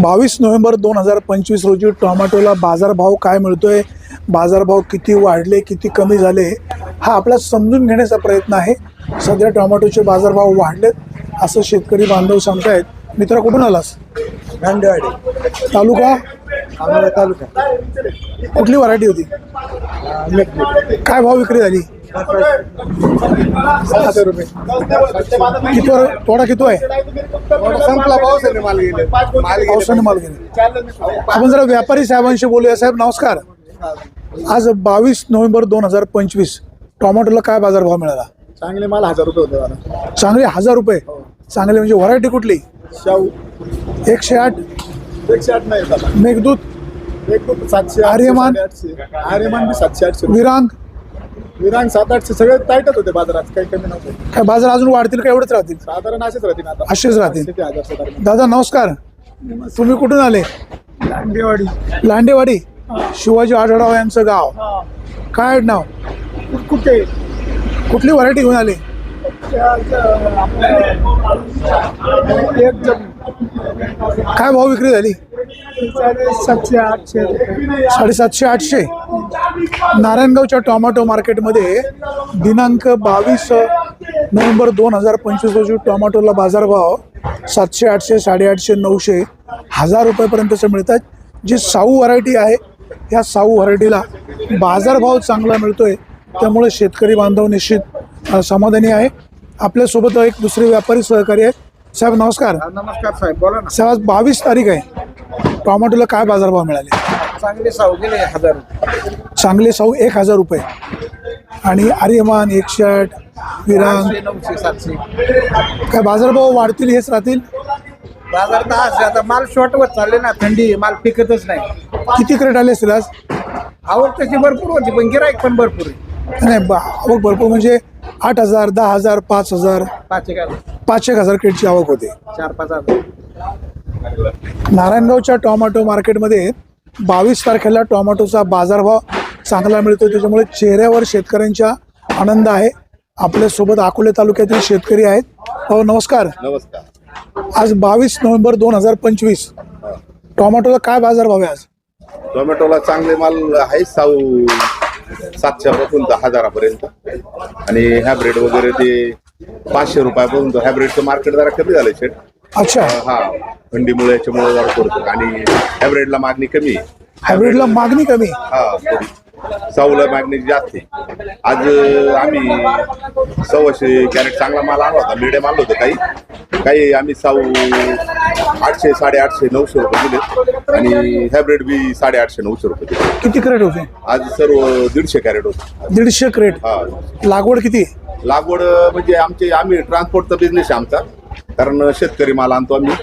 बावीस नोव्हेंबर दोन हजार पंचवीस रोजी टोमॅटोला बाजारभाव काय मिळतोय? बाजारभाव किती वाढले किती कमी झाले? हा आपला समजून घेण्याचा प्रयत्न आहे. सध्या टोमॅटोचे बाजारभाव वाढलेत असं शेतकरी बांधव सांगतायत. मित्र कुठून आलास? गांडेवाडी तालुका? तालुका. कुठली व्हरायटी होती? काय भाव विक्री झाली? रुपये किती किती आहे संपला पावसाने माल गेले माल पावसाने माल गेले आपण जरा व्यापारी साहेबांशी बोलूया. साहेब नमस्कार. आज बावीस नोव्हेंबर दोन हजार पंचवीस टोमॅटोला काय बाजारभाव मिळाला? चांगले माल हजार रुपये होते मला चांगले हजार रुपये? चांगले म्हणजे व्हरायटी कुठली? शाहू. एकशे आठ? एकशे आठ नाही मेघदूत? एक सातशे आर्यमान? आर्यमान बी सातशे आठशे रुपये. विरांग? विरांग सात आठशे सगळे टाईटच होते बाजारात काही कमी नव्हते. काय बाजार अजून वाढतील का एवढंच राहतील? साधारण असेच राहतील आता. असेच राहतील. दादा नमस्कार. तुम्ही कुठून आले? गांडेवाडी लांडेवाडी. शिवाजी आढळराव यांचं गाव. काय नाव? कुठे? कुठली व्हरायटी घेऊन आले? एक काय भाव विक्री झाली? सातशे आठशे. साडेसातशे आठशे. नारायणगावच्या टोमॅटो मार्केटमध्ये दिनांक बावीस नोव्हेंबर दोन हजार पंचवीस रोजी टोमॅटोला बाजारभाव सातशे आठशे साडेआठशे नऊशे हजार रुपयापर्यंतचे मिळतात जी साऊ व्हरायटी आहे या साऊ व्हरायटीला बाजारभाव चांगला मिळतोय. त्यामुळे शेतकरी बांधव निश्चित समाधानी आहे. आपल्यासोबत एक दुसरे व्यापारी सहकारी आहेत. साहेब नमस्कार. नमस्कार साहेब बोला ना. साहेब आज बावीस तारीख आहे. टोमॅटोला काय बाजारभाव मिळाले? चांगले साऊ गेले हजार रुपये. चांगले साऊ एक हजार रुपये. आणि आर्यमान एकशे आठ विरांग. नऊशे सातशे काय बाजारभाव वाढतील हेच राहतील? बाजार तर आज आता माल शॉर्ट होत चालले ना थंडी आहे, माल पिकतच नाही. किती क्रेट आले असतील आज? आवक तशी भरपूर होती पण गिराईक पण भरपूर आहे. नाही बा- आवक भरपूर म्हणजे आठ हजार दहा हजार पाच हजार पाच एक पाच एक हजार क्रेटची आवक होते. चार पाच हजार. नारायणगावच्या टोमॅटो मार्केटमध्ये बावीस तारखेला टोमॅटोचा बाजारभाव चांगला मिळतो. त्याच्यामुळे चेहऱ्यावर शेतकऱ्यांच्या आनंद आहे. आपल्यासोबत अकोले तालुक्यातील शेतकरी आहेत. हो नमस्कार. नमस्कार. आज बावीस नोव्हेंबर दोन हजार पंचवीस. टोमॅटोला काय बाजारभाव आहे आज? टोमॅटोला चांगले माल आहे. साऊ सातशेपासून तर हजारापर्यंत. आणि हॅब्रिड वगैरे ते पाचशे रुपयापासून तर हॅब्रिडचं मार्केट जरा कमी झालं शेट. अच्छा. हा. थंडीमुळे याच्यामुळे जरा पडतं. आणि हॅब्रिडला मागणी कमी आहे. हायब्रिडला मागणी कमी हा थोडी. साऊला मागणी जास्त. आहे आज आम्ही सव्वाशे कॅरेट चांगला माल आणला होता मिडियम आणलं होतं काही. काही आम्ही साऊ आठशे साडेआठशे नऊशे रुपये दिले. आणि हॅब्रिड बी साडेआठशे नऊशे रुपये दिले. किती क्रेट होते? आज सर्व दीडशे कॅरेट होते. दीडशे क्रेट? हा. लागवड किती? लागवड म्हणजे आमचे आम्ही ट्रान्सपोर्टचा बिझनेस आहे आमचा. कारण शेतकरी माल आणतो आम्ही.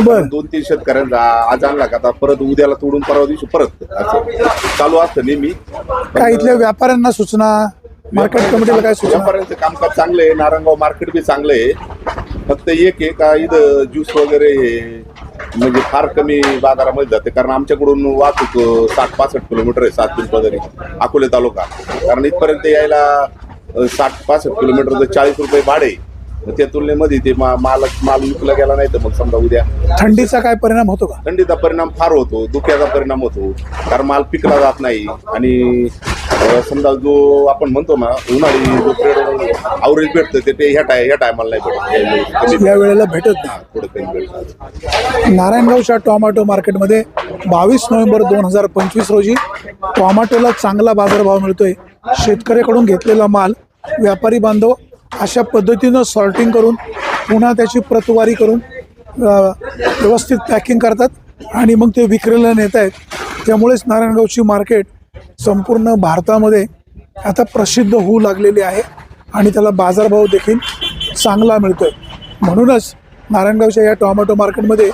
बर. दोन तीन शेतकऱ्यांचा आज आणला का? आता परत उद्याला तोडून परवा दिवशी परत. असं चालू असतं नेहमी. काय इथल्या व्यापाऱ्यांना सूचना? मार्केट कमिटीला काय सूचना? व्यापाऱ्यांचं कामकाज चांगलं आहे. नारायणगाव मार्केट बी चांगलं आहे. फक्त एक आहे का इथं ज्यूस वगैरे हे म्हणजे फार कमी बाजारामध्ये जाते. कारण आमच्याकडून वाहतूक साठ पासष्ट किलोमीटर आहे सात पिंपरी अकोले तालुका. कारण इथपर्यंत यायला साठ पासष्ट किलोमीटर चाळीस रुपये भाडे. मग त्या तुलनेमध्ये ते मा- माल माल विकला गेला नाही तर मग समजा उद्या थंडीचा काय परिणाम होतो का? थंडीचा परिणाम फार होतो धुक्याचा परिणाम होतो कारण माल पिकला जात नाही. आणि अं, समजा जो आपण म्हणतो ना उन्हाळी जो पिरियड आवरेज भेटतं ते- ते ह्या टाय ह्या टायमाला नाही भेटत. कमी या वेळेला भेटत नाही. हा, थोडं कमी भेटतं. नारायणगावच्या टोमॅटो मार्केटमध्ये बावीस नोव्हेंबर दोन हजार पंचवीस रोजी टोमॅटोला चांगला बाजारभाव मिळतोय. शेतकऱ्याकडून घेतलेला माल व्यापारी बांधव अशा पद्धतीनं सॉर्टिंग करून पुन्हा त्याची प्रतवारी करून व्यवस्थित पॅकिंग करतात आणि मग ते विक्रीला नेत आहेत. त्यामुळेच नारायणगावची मार्केट संपूर्ण भारतामध्ये आता प्रसिद्ध होऊ लागलेली आहे आणि त्याला बाजारभाव देखील चांगला मिळतो आहे म्हणूनच नारायणगावच्या या टॉमॅटो मार्केटमध्ये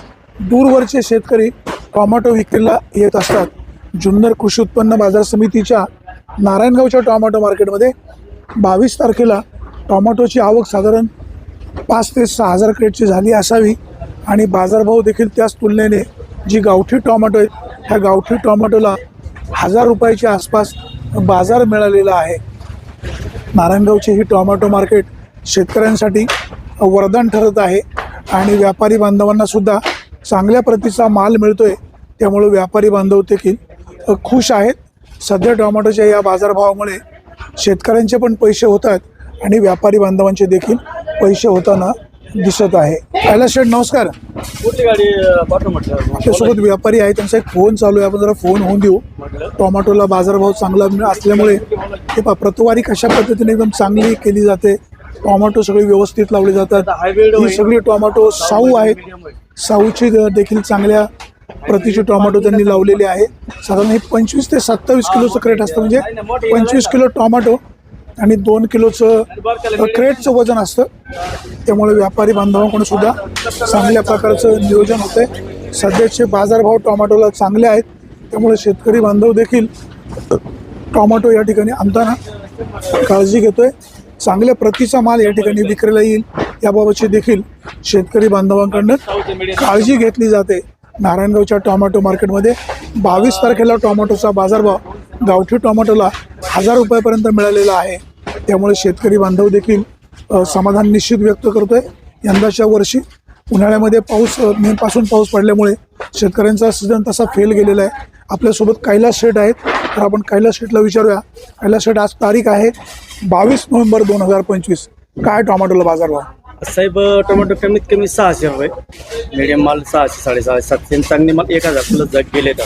दूरवरचे शेतकरी टॉमॅटो विक्रीला येत असतात. जुन्नर कृषी उत्पन्न बाजार समितीच्या नारायणगावच्या टॉमॅटो मार्केटमध्ये बावीस तारखेला टोमॅटोची आवक साधारण पाच ते सहा हजार क्रेटची झाली असावी. आणि बाजारभाव देखील त्याच तुलनेने जी गावठी टोमॅटो आहे ह्या गावठी टोमॅटोला हजार रुपयाच्या आसपास बाजार मिळालेला आहे. नारायणगावची ही टोमॅटो मार्केट शेतकऱ्यांसाठी वरदान ठरत आहे. आणि व्यापारी बांधवांना सुद्धा चांगल्या प्रतीचा माल मिळतोय. त्यामुळे व्यापारी बांधव देखील खुश आहेत. सध्या टोमॅटोच्या या बाजारभावामुळे शेतकऱ्यांचे पण पैसे होतात. आणि व्यापारी बांधवांचे देखील पैसे होताना दिसत आहे. कैलास शेठ नमस्कार. कुठली गाडी पाठव म्हटलं. आपल्यासोबत व्यापारी आहे त्यांचा एक फोन चालू आहे. आपण जरा फोन होऊन देऊ. टोमॅटोला बाजारभाव चांगला मिळ- असल्यामुळे हे प्रतवारी कशा पद्धतीने एकदम चांगली केली जाते. टोमॅटो सगळे व्यवस्थित लावले जातात. ही सगळी टोमॅटो साऊ आहेत. साऊची देखील चांगल्या प्रतीची टोमॅटो त्यांनी लावलेली आहे. साधारण हे पंचवीस ते सत्तावीस किलोचं क्रेट असतं. म्हणजे पंचवीस किलो टोमॅटो आणि दोन किलोचं क्रेटचं वजन असतं. त्यामुळे व्यापारी बांधवांकडून सुद्धा चांगल्या प्रकारचं नियोजन होतंय. सध्याचे बाजारभाव टोमॅटोला चांगले आहेत. त्यामुळे शेतकरी बांधव देखील टोमॅटो या ठिकाणी आणताना काळजी घेतोय. चांगल्या प्रतीचा माल या ठिकाणी विक्रीला येईल. याबाबतची देखील शेतकरी बांधवांकडनं काळजी घेतली जाते. नारायणगावच्या टोमॅटो मार्केटमध्ये बावीस तारखेला टोमॅटोचा बाजारभाव गावठी टोमॅटोला हजार रुपयापर्यंत मिळालेला आहे. त्यामुळे शेतकरी बांधव देखील समाधान निश्चित व्यक्त करतोय. यंदाच्या वर्षी उन्हाळ्यामध्ये पाऊस मेपासून पाऊस पडल्यामुळे शेतकऱ्यांचा सीझन तसा फेल गेलेला आहे. आपल्यासोबत कैलास शेठ आहेत. तर आपण कैलास शेठला विचारूया. कैलास शेठ आज तारीख आहे बावीस नोव्हेंबर दोन हजार पंचवीस. काय टोमॅटोला बाजारभाव साहेब टोमॅटो कमीत कमी सहाशे रुपये मीडियम माल सहाशे साडेसहाशे सातशे चांगले माल एक हजार प्लस जग गेले तर.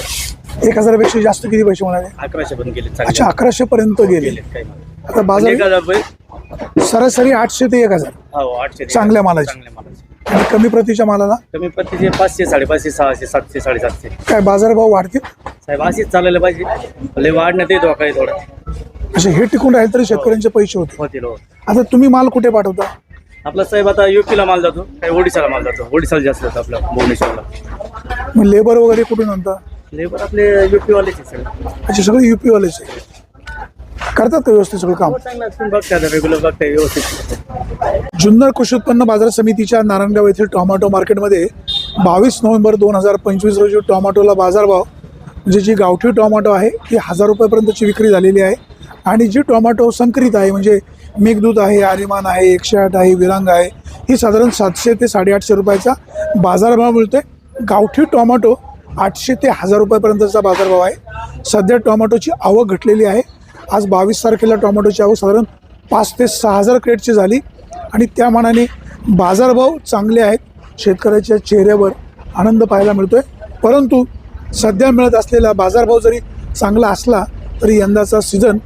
एक हजारापेक्षा जास्त किती पैसे म्हणाले? अकराशे पण गेले अच्छा अकराशे पर्यंत गेले. गेले. आता बाजार रुपये सरासरी आठशे ते एक हजार. हो आठशे चांगल्या मालाचे. आणि कमी प्रतीच्या मालाला? कमी पत्तीचे पाचशे साडेपाचशे सहाशे सातशे साडेसातशे. काय बाजारभाव वाढतील? साहेब अशीच चालायला पाहिजे. लय वाढण्यात येतो काही थोडं. असे हे टिकून राहील तरी शेतकऱ्यांचे पैसे होते होतील हो. आता तुम्ही माल कुठे पाठवता? आपला साहेब आता युपीला माल जातो काही ओडिशाला माल जातो. ओडिशाला जास्त जातो आपल्या भुवनेश्वरला. मग लेबर वगैरे कुठून आणता? लेबर आपले युपीवालेच आहे सगळे. असे सगळे युपी वालेच आहे करतात का व्यवस्थित सगळं काम? हो, चांगलं तुम्ही बघताय रेग्युलर बघताय व्यवस्थित. जुन्नर कृषी उत्पन्न बाजार समितीच्या नारायणगाव येथील टोमॅटो मार्केटमध्ये बावीस नोव्हेंबर दोन हजार पंचवीस रोजी टोमॅटोला बाजारभाव म्हणजे जी गावठी टोमॅटो आहे ती हजार रुपयापर्यंतची विक्री झालेली आहे. आणि जी टोमॅटो संकरित आहे म्हणजे मेघदूत आहे आर्यमान आहे एकशे आठ आहे विरांग आहे ही साधारण सातशे ते साडेआठशे रुपयाचा बाजारभाव मिळतोय. गावठी टोमॅटो आठशे ते हजार रुपयापर्यंतचा बाजारभाव आहे. सध्या टोमॅटोची आवक घटलेली आहे. आज बावीस तारखेला टोमॅटोची आवक साधारण पाच ते सहा हजार क्रेटची झाली. आणि त्या मानाने बाजारभाव चांगले आहेत. शेतकऱ्याच्या चेहऱ्यावर आनंद पाहायला मिळतो आहे परंतु सध्या मिळत असलेला बाजारभाव जरी चांगला असला तरी यंदाचा सीझन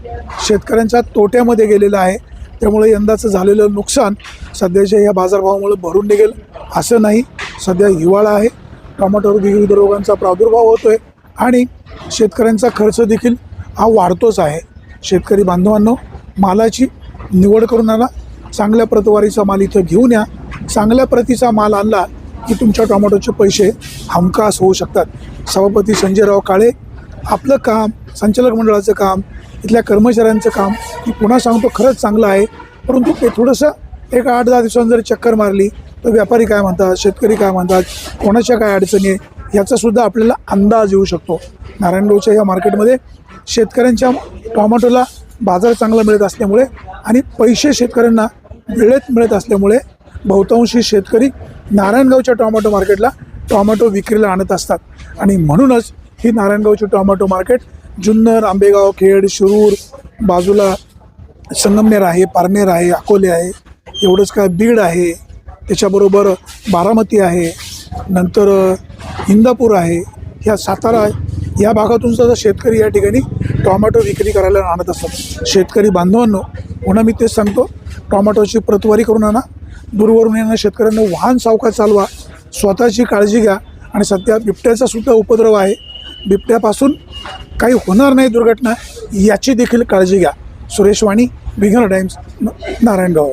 शेतकऱ्यांच्या तोट्यामध्ये गेलेला आहे. त्यामुळे यंदाचं झालेलं नुकसान सध्याच्या या बाजारभावामुळे भरून निघेल असं नाही. सध्या हिवाळा आहे. टोमॅटोवर विविध रोगांचा प्रादुर्भाव होतो आहे आणि शेतकऱ्यांचा खर्च देखील हा वाढतोच आहे. शेतकरी बांधवांनो मालाची निवड करून आणा चांगल्या प्रतवारीचा माल इथं घेऊन या. चांगल्या प्रतीचा माल आणला की तुमच्या टोमॅटोचे पैसे हमखास होऊ शकतात. सभापती संजयराव काळे आपलं काम संचालक मंडळाचं काम इथल्या कर्मचाऱ्यांचं काम मी पुन्हा सांगतो खरंच चांगलं आहे. परंतु ते थोडंसं एक आठ दहा दिवसांनी जर चक्कर मारली तर व्यापारी काय म्हणतात शेतकरी काय म्हणतात कोणाच्या काय अडचणी आहे याचासुद्धा आपल्याला अंदाज येऊ शकतो. नारायणगावच्या या मार्केटमध्ये शेतकऱ्यांच्या टोमॅटोला बाजार चांगला मिळत असल्यामुळे आणि पैसे शेतकऱ्यांना वेळेत मिळत असल्यामुळे बहुतांशी शेतकरी नारायणगावच्या टोमॅटो मार्केटला टोमॅटो विक्रीला आणत असतात. आणि म्हणूनच ही नारायणगावची टोमॅटो मार्केट जुन्नर आंबेगाव खेड शिरूर बाजूला संगमनेर आहे पारनेर आहे अकोले आहे एवढंच काय बीड आहे. त्याच्याबरोबर बारामती आहे नंतर इंदापूर आहे. ह्या सातारा या भागातून सुद्धा शेतकरी या ठिकाणी टोमॅटो विक्री करायला आणत असतात. शेतकरी बांधवांनो पुन्हा मी तेच सांगतो टोमॅटोची प्रतवारी करून आणा. दूरवरून येणाऱ्या शेतकऱ्यांना वाहन सावकार चालवा. स्वतःची काळजी घ्या आणि सध्या बिबट्याचा सुद्धा उपद्रव आहे. बिबट्यापासून काही होणार नाही दुर्घटना याची देखील काळजी घ्या. सुरेश वाणी बिघर टाइम्स न- नारायणगाव.